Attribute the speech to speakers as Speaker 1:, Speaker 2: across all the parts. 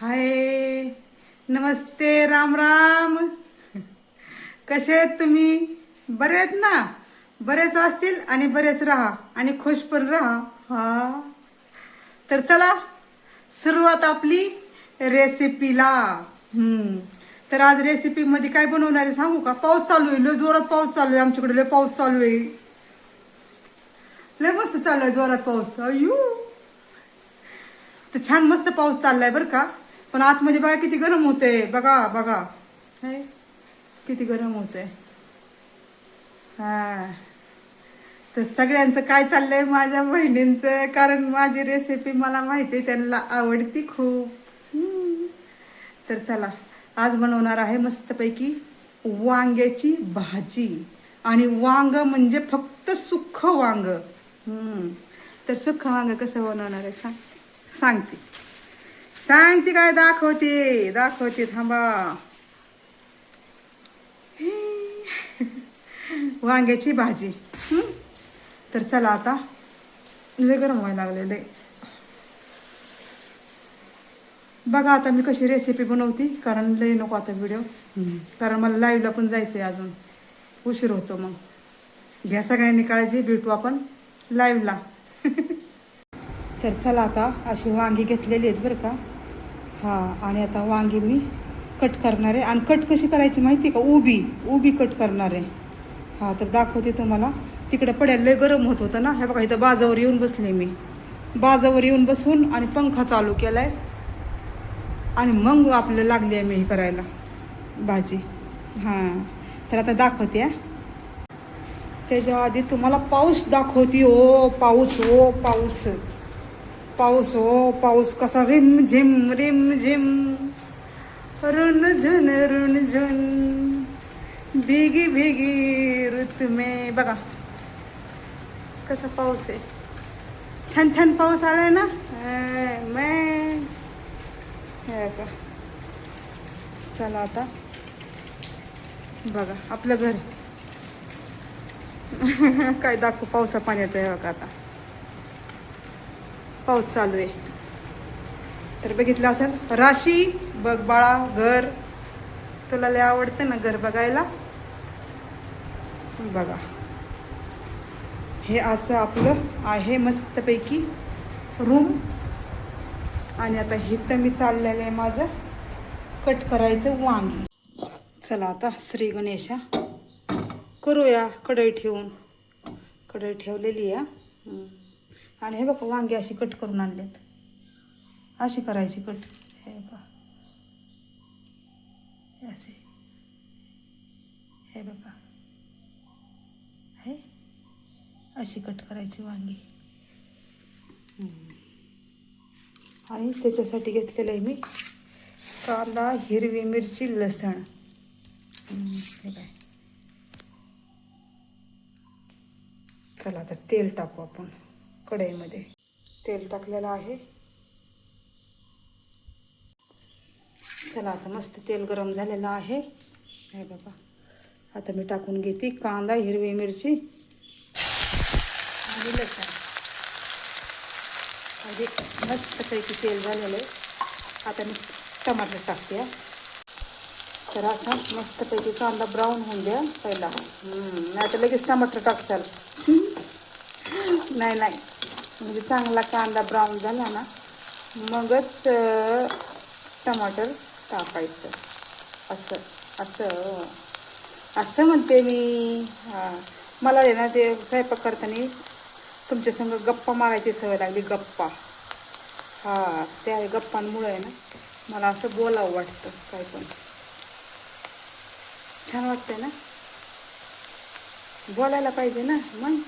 Speaker 1: हाय. नमस्ते राम राम. कसे आहेत तुम्ही? बरे आहेत ना? बरेच असतील आणि बरेच राहा आणि खुश पण राहा. हा. तर चला सुरुवात आपली रेसिपीला तर आज रेसिपीमध्ये काय बनवणार आहे सांगू का? पाऊस चालू आहे. लय जोरात पाऊस चालू आहे आमच्याकडे. लय पाऊस चालू आहे. लय मस्त चाललाय आहे जोरात पाऊस. अयू तर छान मस्त पाऊस चाललाय बरं का? पण आतमध्ये बघा किती गरम होते बघा बघा. हे किती गरम होते हा. तर सगळ्यांचं काय चाललंय? माझ्या बहिणींचं. कारण माझी रेसिपी मला माहिती आहे त्यांना आवडती खूप. तर चला आज बनवणार आहे मस्तपैकी वांग्याची भाजी. आणि वांग म्हणजे फक्त सुख वांग. हम्म. तर सुख वांग कसं बनवणार आहे सांग सांगते. सांगते काय दाखवते दाखवते थांबा. वांग्याची भाजी? तर चला आता लय गरम व्हायला लागलेलं बघा आता मी कशी रेसिपी बनवते कारण लय नको आता व्हिडिओ कारण मला लाईव्हला पण जायचं आहे अजून. उशीर होतो मग. घ्या सगळ्यांनी काळजी भेटू आपण लाईव्हला तर चला आता अशी वांगी घेतलेली आहेत बरं का. हां आणि आता वांगी मी कट करणार आहे. आणि कट कशी करायची माहिती आहे का? उभी उभी कट करणार आहे. हां तर दाखवते तुम्हाला. तिकडे पडायला लय गरम होत होतं ना. हे बघा इथं बाजावर येऊन बसले मी. बाजावर येऊन बसून आणि पंखा चालू केला आहे आणि मग आपलं लागली आहे मी हे करायला भाजी. हां तर आता दाखवते त्याच्या आधी तुम्हाला पाऊस दाखवते. ओ पाऊस ओ पाऊस. पाऊस ओ पाऊस कसा रिम झिम रिम झिम. रुन झुन रुन झुन. भिगी भिगी ऋतू बघा कसा पाऊस आहे. छान छान पाऊस आलाय ना? अं, हे का चला आता. बघा आपलं घर. काय दाखवू पावसा पाण्यात आहे बघा आता. पाऊस चालू आहे. तर बघितलं असेल राशी बघ बाळा घर तुला लय आवडतं ना घर बघायला? बघा. हे असं आपलं आहे मस्तपैकी रूम. आणि आता हिथं मी चाललेलं आहे माझं कट करायचं वांगी. चला आता श्री गणेशा करूया कढई ठेवून. कढई ठेवलेली आहे आणि हे बघा वांगी अशी कट करून आणलेत. अशी करायची कट. हे बघा असे. हे बघा. हे? अशी कट करायची वांगी. आणि त्याच्यासाठी घेतलेलं आहे मी कांदा हिरवी मिरची लसण. हे काय चला आता तेल टाकू आपण. कढईमध्ये. तेल टाकलेलं आहे. चला आता मस्त तेल गरम झालेलं आहे. हे बाबा आता मी टाकून घेते कांदा हिरवी मिरची आणि लसूण. अगदी मस्तपैकी तेल झालेलं आहे. आता मी टमाटर टाकते. तर असा मस्तपैकी कांदा ब्राऊन होऊन द्या पहिला. नाही तर लगेच टमाटर टाकचाल नाही नाही. म्हणजे चांगला कांदा ब्राऊन झाला ना मगच टमाटर कापायचं असं असं असं म्हणते मी. हां. मला आहे ना ते स्वयंपाक करताना तुमच्या संग गप्पा मारायची सवय लागली गप्पा. हां त्या गप्पांमुळं आहे ना मला असं बोलावं वाटतं काय पण. छान वाटतंय ना? बोलायला पाहिजे ना मग?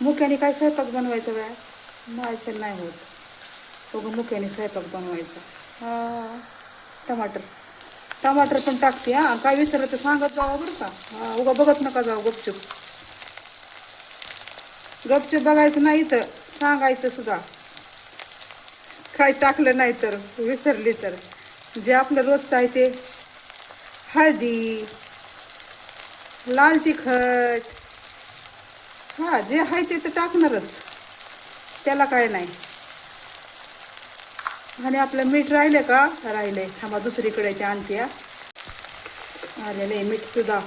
Speaker 1: मुख्याने काय स्वयंपाक बनवायचा वेळा माझ्या नाही होत. बघू मुख्याने स्वयंपाक बनवायचा. हा टमाटर. टमाटर पण टाकते हा. काय विसरलं तर सांगत जावा बरं का. उगा बघत नका जाऊ गपचूप. गपचूप बघायचं नाही तर सांगायचं सुद्धा. काय टाकलं नाही तर विसरली तर. जे आपलं रोजचं आहे ते. हळदी लाल तिखट हा जे आहे ते तर टाकणारच. त्याला काय नाही. आणि आपलं मीठ राहिलं का? राहिलंय थांबा दुसरीकडे ते आणते आलेलं आहे मीठ सुद्धा.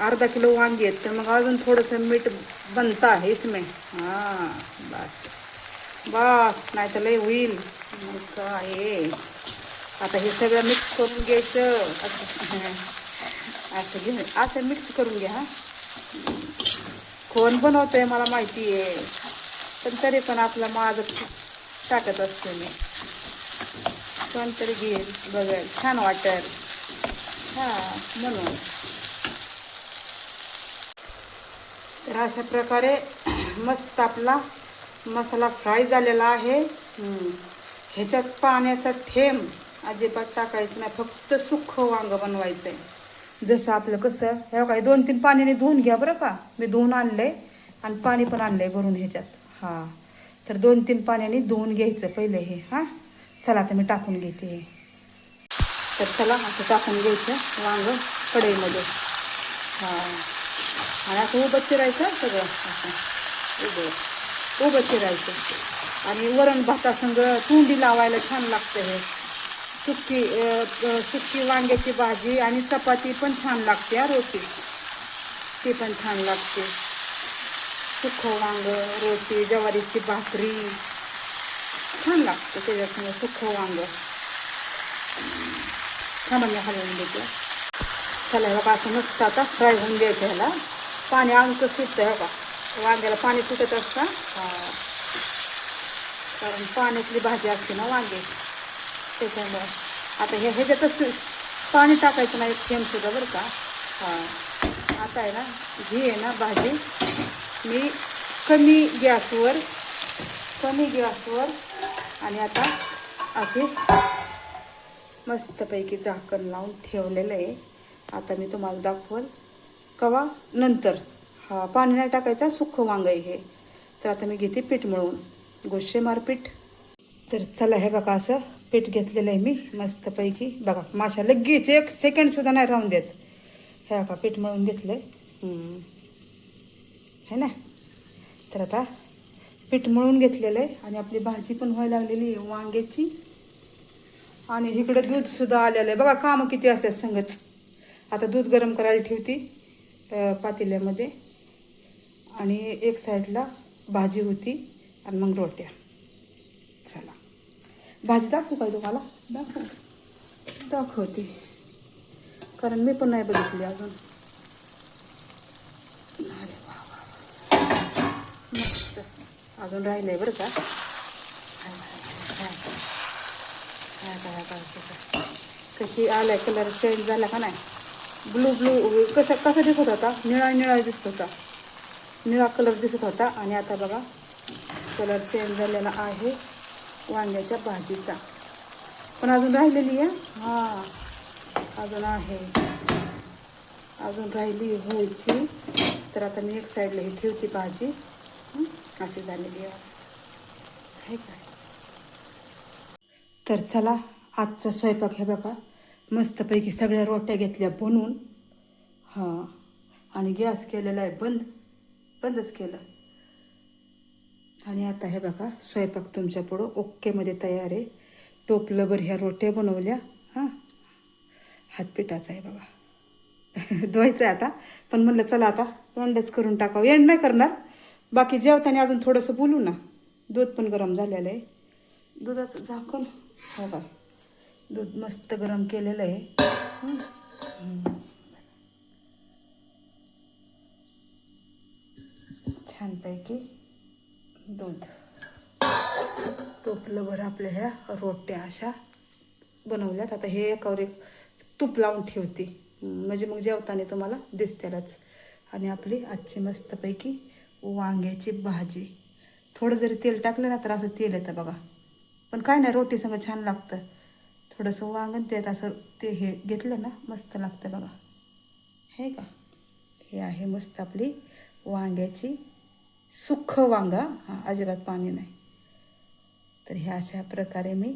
Speaker 1: अर्धा किलो वांगी आहेत तर मग अजून थोडंसं मीठ बनता आहे इसमे. हां बस. बस नाही तर लय होईल. मग काय आता हे सगळं मिक्स करून घ्यायचं. असं असं घेऊन असं मिक्स करून घ्या हा. कोण बनवतंय मला माहिती आहे. पण तरी पण आपलं माझं टाकत असते मी. कोणतरी घेईल बघेल. छान वाटेल. हां म्हणून. तर अशा प्रकारे मस्त आपला मसाला फ्राय झालेला आहे. हम्म. ह्याच्यात पाण्याचा थेंब अजिबात टाकायचं नाही. फक्त सुख वांग बनवायचं आहे जसं आपलं कसं हे काय दोन तीन पाण्याने धुवून घ्या बरं का. मी धुवून आणलंय आणि पाणी पण आणलंय भरून ह्याच्यात. हां. तर दोन तीन पाण्याने धुवून घ्यायचं पहिले हे हां. चला आता मी टाकून घेते. हे तर चला असं टाकून घ्यायचं वांग कढईमध्ये. हां. आणि असं उभं चिरायचं सगळं. असं. उभं. उभं चिरायचं. आणि वरण भातासंग तोंडी लावायला छान लागतं हे. सुकी सुकी वांग्याची भाजी आणि चपाती पण छान लागते हा रोटी. ती पण छान लागते. सुखं वांग रोटी ज्वारीची भाकरी. छान लागतं त्याच्यासमोर सुखं वांग. सामान्य हलवून देते. चला हे बघा असं मस्त आता फ्राय होऊन द्यायचं ह्याला. पाणी अंक सुटतं हे बघा. वांग्याला पाणी सुटत असतं. कारण पाण्यातली भाजी असते ना वांगे. त्याच्यामुळं आता हे ह्याच्यातच पाणी टाकायचं नाही थेंब सुद्धा बरं का. हां. आता आहे ना घी आहे ना भाजी मी कमी गॅसवर कमी गॅसवर आणि आता अशी मस्तपैकी झाकण लावून ठेवलेलं आहे. आता मी तुम्हाला दाखवल. कवा? नंतर. हा पाणी नाही टाकायचा सुक्खं वांग आहे हे. तर आता मी घेते पीठ मळून. गोष्टीमार पीठ. तर चला हे बघा असं पीठ घेतलेलं आहे मी मस्तपैकी. बघा माशा लगेच एक सेकंडसुद्धा नाही राहून देत. हे बघा पीठ मळून घेतलं आहे है ना? तर आता पीठ मळून घेतलेलं आहे आणि आपली भाजी पण व्हायला लागलेली आहे वांग्याची. आणि इकडं दूधसुद्धा आलेलं आहे. बघा कामं किती असतात संगच आता दूध गरम करायला ठेवती पातेल्यामध्ये. आणि एक साईडला भाजी होती आणि मग रोट्या. भाजी दाखवू काय तुम्हाला? दाखवू. दाखवते. कारण मी पण नाही बघितली अजून. अरे. मस्त. अजून राहिलंय बरं का? कशी आलाय कलर चेंज झाला का नाही? ब्लू ब्लू कसं कसं दिसत होता? निळा निळा दिसत होता. निळा कलर दिसत होता. आणि आता बघा कलर चेंज झालेला आहे. वांग्याच्या भाजीचा. पण अजून राहिलेली आहे? हां. अजून आहे. अजून राहिली व्हायची तर आता मी एक साईडला ही ठेवते भाजी. हं? अशी झालेली आहे. काय? तर चला आजचा स्वयंपाक हे बघा. मस्तपैकी सगळ्या रोट्या घेतल्या बनवून हां. आणि गॅस केलेला आहे. बंद. बंदच केलं. आणि आता हे बघा स्वयंपाक तुमच्या पुढं ओक्केमध्ये तयार आहे. टोपलंभर ह्या रोट्या बनवल्या. हां. हातपिठाचा आहे बघा. धुवायचं आहे आता. पण म्हणलं चला आता एंडच करून टाकावं. एंड नाही करणार. बाकी जेवताना अजून थोडंसं बोलू ना. दूध पण गरम झालेलं आहे. दुधाचं झाकण. हो दूध मस्त गरम केलेलं आहे. छानपैकी दूध टोपलंभर आपल्या ह्या रोट्या अशा बनवल्यात. आता हे एकावर एक तूप लावून ठेवते. म्हणजे मग जेवताना तुम्हाला दिसतेलच आणि आपली आजची मस्तपैकी वांग्याची भाजी. थोडं जरी तेल टाकलं ना तर असं तेल येतं बघा. पण काय नाही रोटी संग छान लागतं. थोडंसं वांगण त्यात असं ते हे घेतलं ना मस्त लागतं बघा. हे का? हे आहे मस्त आपली वांग्याची सुख वांगा हां अजिबात पाणी नाही. तर ह्या अशा प्रकारे मी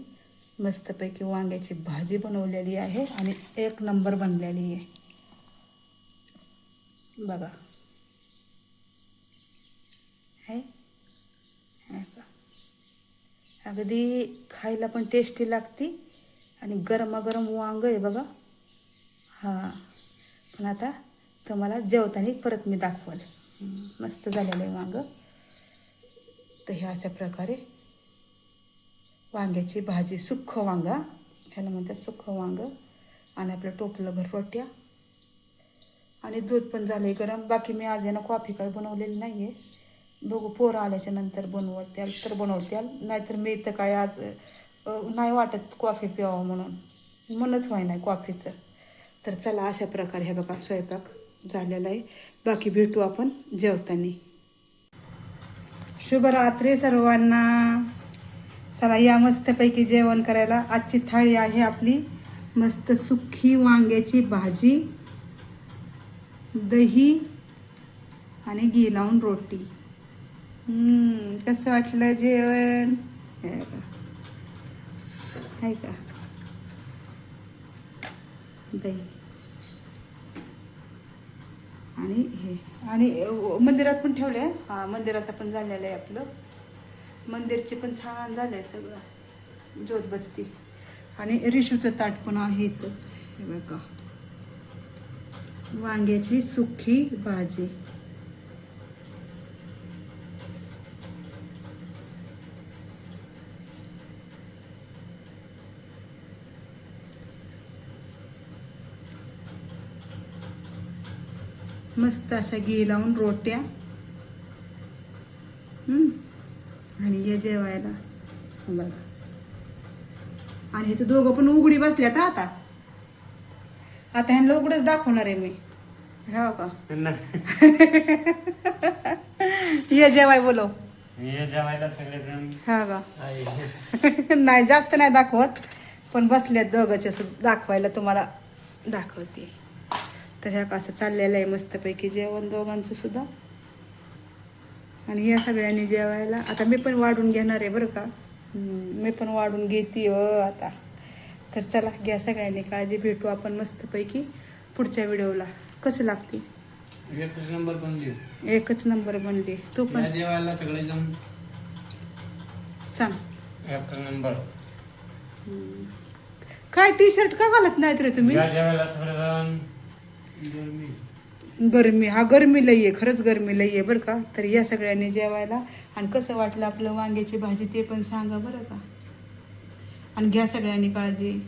Speaker 1: मस्तपैकी वांग्याची भाजी बनवलेली आहे आणि एक नंबर बनलेली आहे. बघा. हे अगदी खायला पण टेस्टी लागते आणि गरमागरम वांग आहे बघा. हां. पण आता तुम्हाला जेवताना परत मी दाखवल. मस्त झालेलं आहे वांग. तर हे अशा प्रकारे वांग्याची भाजी सुखं वांगा ह्याला म्हणतात सुक्ख वांग. आणि आपलं टोपलंभर रोट्या आणि दूध पण झालं आहे गरम. बाकी मी आज यानं कॉफी काय बनवलेली नाही आहे बघू पोरं आल्याच्यानंतर बनवत्याल तर बनवत्याल. नाहीतर मी तर काय आज नाही वाटत कॉफी प्यावं म्हणून. मनच व्हाय नाही कॉफीचं तर चला अशा प्रकारे हे बघा स्वयंपाक. झालेला आहे. बाकी भेटू आपण जेवताना. शुभरात्री सर्वांना. चला या मस्तपैकी जेवण करायला आजची थाळी आहे आपली मस्त सुखी वांग्याची भाजी दही आणि घी लावून रोटी. हम्म, कसं वाटलं जेवण? आहे का? दही. आणि हे. आणि मंदिरात पण ठेवलं आहे हा मंदिराचं पण झालेलं आहे आपलं. मंदिरचे पण छान झालं आहे सगळं. ज्योतबत्ती. आणि रिशूचं ताट पण आहे इथंच. हे बघा. वांग्याची सुखी भाजी. मस्त अशा घी लावून रोट्या. हम्म. आणि ये जेवायला. बघा. आणि इथे दोघं पण उघडी बसल्यात हा आता. आता ह्यांना उघडच दाखवणार आहे मी. हो का? ये जेवाय बोलव.
Speaker 2: हे जेवायला सगळेजण.
Speaker 1: हा का?
Speaker 2: आहे.
Speaker 1: नाही जास्त नाही दाखवत पण बसल्यात दोघंचे दाखवायला तुम्हाला दाखवते. तर ह्या कसं चाललेलं आहे मस्तपैकी जेवण दोघांचं सुद्धा. आणि या सगळ्यांनी जेवायला. आता मी पण वाढून घेणार आहे बरं का. मी पण वाढून घेते हो आता. तर चला घ्या सगळ्यांनी काळजी भेटू आपण मस्तपैकी पुढच्या व्हिडिओला. कसं लागते?
Speaker 3: एकच नंबर बनली
Speaker 1: एकच नंबर बनली तू पण
Speaker 3: जेवायला सगळेजण
Speaker 1: सांग.
Speaker 2: एक नंबर.
Speaker 1: काय टी शर्ट का घालत नाहीत रे तुम्ही?
Speaker 2: या जेवायला
Speaker 3: गरमी
Speaker 1: गरमी. हा गरमी लई आहे खरंच गरमी लई आहे बरं का? तर या सगळ्यांनी जेवायला. आणि कसं वाटलं आपलं वांग्याची भाजी ते पण सांगा बरं का? आणि घ्या सगळ्यांनी काळजी.